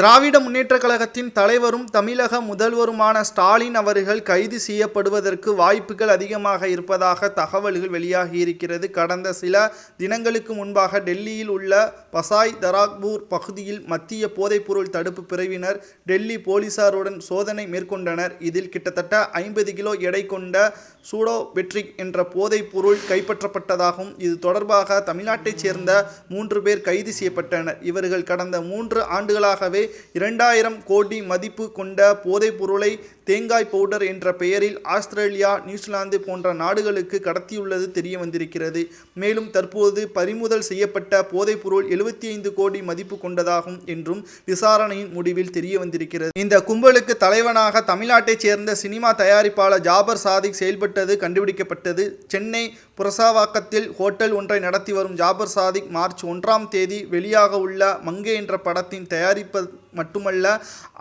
திராவிட முன்னேற்ற கழகத்தின் தலைவரும் தமிழக முதல்வருமான ஸ்டாலின் அவர்கள் கைது செய்யப்படுவதற்கு வாய்ப்புகள் அதிகமாக இருப்பதாக தகவல்கள் வெளியாகியிருக்கிறது. கடந்த சில தினங்களுக்கு முன்பாக டெல்லியில் உள்ள பசாய் தராக்பூர் பகுதியில் மத்திய போதைப்பொருள் தடுப்பு பிரிவினர் டெல்லி போலீசாருடன் சோதனை மேற்கொண்டனர். இதில் கிட்டத்தட்ட ஐம்பது கிலோ எடை கொண்ட சூடோபெட்ரிக் என்ற போதைப்பொருள் கைப்பற்றப்பட்டதாகவும் இது தொடர்பாக தமிழ்நாட்டைச் சேர்ந்த மூன்று பேர் கைது செய்யப்பட்டனர். இவர்கள் கடந்த மூன்று ஆண்டுகளாகவே இரண்டாயிரம் கோடி மதிப்பு கொண்ட போதைப் பொருளை தேங்காய் பவுடர் என்ற பெயரில் ஆஸ்திரேலியா நியூசிலாந்து போன்ற நாடுகளுக்கு கடத்தியுள்ளது தெரிய வந்திருக்கிறது. மேலும் தற்போது பறிமுதல் செய்யப்பட்ட போதைப் பொருள் எழுபத்தி ஐந்து கோடி மதிப்பு கொண்டதாகும் என்றும் விசாரணையின் முடிவில் தெரிய வந்திருக்கிறது. இந்த கும்பலுக்கு தலைவனாக தமிழ்நாட்டைச் சேர்ந்த சினிமா தயாரிப்பாளர் ஜாபர் சாதிக் செயல்பட்டது கண்டுபிடிக்கப்பட்டது. சென்னை புரசாவாக்கத்தில் ஹோட்டல் ஒன்றை நடத்தி வரும் ஜாபர் சாதிக் மார்ச் ஒன்றாம் தேதி வெளியாக உள்ள மங்கை என்ற படத்தின் தயாரிப்பு மட்டுமல்ல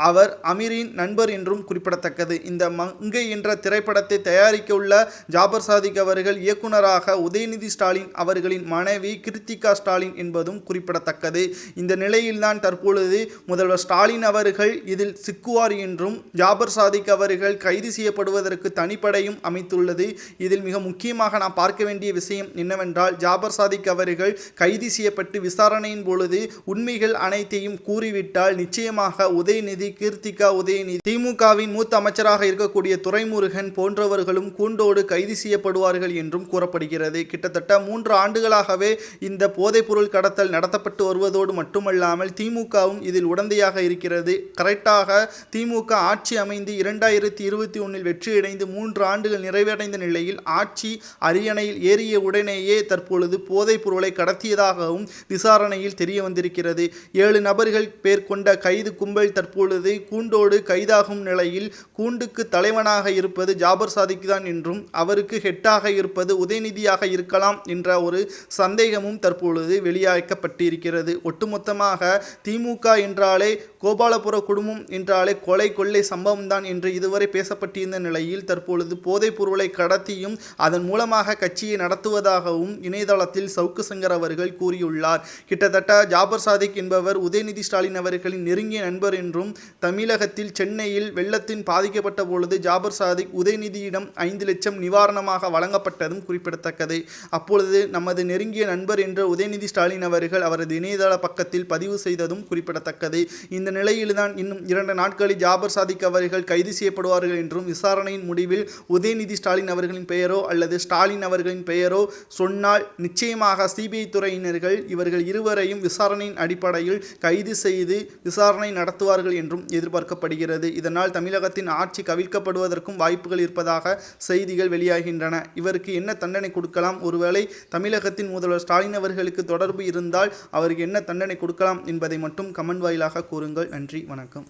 அவர் அமீரின் நண்பர் என்றும் குறிப்பிடத்தக்கது. இந்த மங்கை என்ற திரைப்படத்தை தயாரிக்க உள்ள ஜாபர் சாதிக் அவர்கள் இயக்குநராக உதயநிதி ஸ்டாலின் அவர்களின் மனைவி கிருத்திகா ஸ்டாலின் என்பதும் குறிப்பிடத்தக்கது. இந்த நிலையில்தான் தற்பொழுது முதல்வர் ஸ்டாலின் அவர்கள் இதில் சிக்குவார் என்றும் ஜாபர் சாதிக் அவர்கள் கைது செய்யப்படுவதற்கு தனிப்படையும் அமைத்துள்ளது. இதில் மிக முக்கியமாக நாம் பார்க்க வேண்டிய விஷயம் என்னவென்றால் ஜாபர் சாதிக் அவர்கள் கைது செய்யப்பட்டு விசாரணையின் பொழுது உண்மைகள் அனைத்தையும் கூறிவிட்டால் நிச்சயமாக உதயநிதி கீர்த்திகா உதயநிதி திமுகவின் மூத்த அமைச்சராக இருக்கக்கூடிய துரைமுருகன் போன்றவர்களும் கூண்டோடு கைது செய்யப்படுவார்கள் என்றும் கூறப்படுகிறது. கிட்டத்தட்ட மூன்று ஆண்டுகளாகவே இந்த போதைப்பொருள் கடத்தல் நடத்தப்பட்டு வருவதோடு மட்டுமல்லாமல் திமுகவும் இதில் உடந்தையாக இருக்கிறது. கரெக்டாக திமுக ஆட்சி அமைந்து இரண்டாயிரத்தி இருபத்தி ஒன்றில் வெற்றியடைந்து மூன்று ஆண்டுகள் நிறைவடைந்த நிலையில் ஆட்சி அரியணையில் ஏறிய உடனேயே தற்பொழுது போதைப் பொருளை கடத்தியதாகவும் விசாரணையில் தெரிய வந்திருக்கிறது ஏழு நபர்கள் பேர் கொண்ட கைது கும்பல் தற்பொழுது கூண்டோடு கைதாகும் நிலையில் கூண்டுக்கு தலைவனாக இருப்பது ஜாபர் சாதிக் தான் என்றும் அவருக்கு ஹெட்டாக இருப்பது உதயநிதியாக இருக்கலாம் என்ற ஒரு சந்தேகமும் தற்பொழுது வெளியாக்கப்பட்டிருக்கிறது. ஒட்டுமொத்தமாக திமுக என்றாலே கோபாலபுர குடும்பம் என்றாலே கொலை கொள்ளை சம்பவம் தான் என்று இதுவரை பேசப்பட்டிருந்த நிலையில் தற்பொழுது போதைப் பொருளை கடத்தியும் அதன் மூலமாக கட்சியை நடத்துவதாகவும் இணையதளத்தில் சவுக்கு சங்கர் அவர்கள் கூறியுள்ளார். கிட்டத்தட்ட ஜாபர் சாதிக் என்பவர் உதயநிதி ஸ்டாலின் அவர்களின் நெருங்கிய நண்பர் என்றும் தமிழகத்தில் சென்னையில் வெள்ளத்தின் பாதிக்கப்பட்ட பொழுது ஜாபர் சாதிக் உதயநிதியிடம் ஐந்து லட்சம் நிவாரணமாக வழங்கப்பட்டதும் குறிப்பிடத்தக்கது. அப்பொழுது நமது நெருங்கிய நண்பர் என்ற உதயநிதி ஸ்டாலின் அவர்கள் அவரது இணையதள பக்கத்தில் பதிவு செய்ததும் குறிப்பிடத்தக்கது. இந்த நிலையில்தான் இன்னும் இரண்டு நாட்களில் ஜாபர் சாதிக் அவர்கள் கைது செய்யப்படுவார்கள் என்றும் விசாரணையின் முடிவில் உதயநிதி ஸ்டாலின் அவர்களின் பெயரோ அல்லது ஸ்டாலின் அவர்களின் பெயரோ சொன்னால் நிச்சயமாக சிபிஐ துறையினர்கள் இவர்கள் இருவரையும் விசாரணையின் அடிப்படையில் கைது செய்து விசாரணை நடத்துவார்கள் என்றும் எதிர்பார்க்கப்படுகிறது. இதனால் தமிழகத்தின் ஆட்சி கவிழ்க்கப்படுவதற்கும் வாய்ப்புகள் இருப்பதாக செய்திகள் வெளியாகின்றன. இவருக்கு என்ன தண்டனை கொடுக்கலாம்? ஒருவேளை தமிழகத்தின் முதல்வர் ஸ்டாலின் அவர்களுக்கு தொடர்பு இருந்தால் அவருக்கு என்ன தண்டனை கொடுக்கலாம் என்பதை மட்டும் கமெண்ட் வாயிலாக கூறுங்கள். நன்றி வணக்கம்.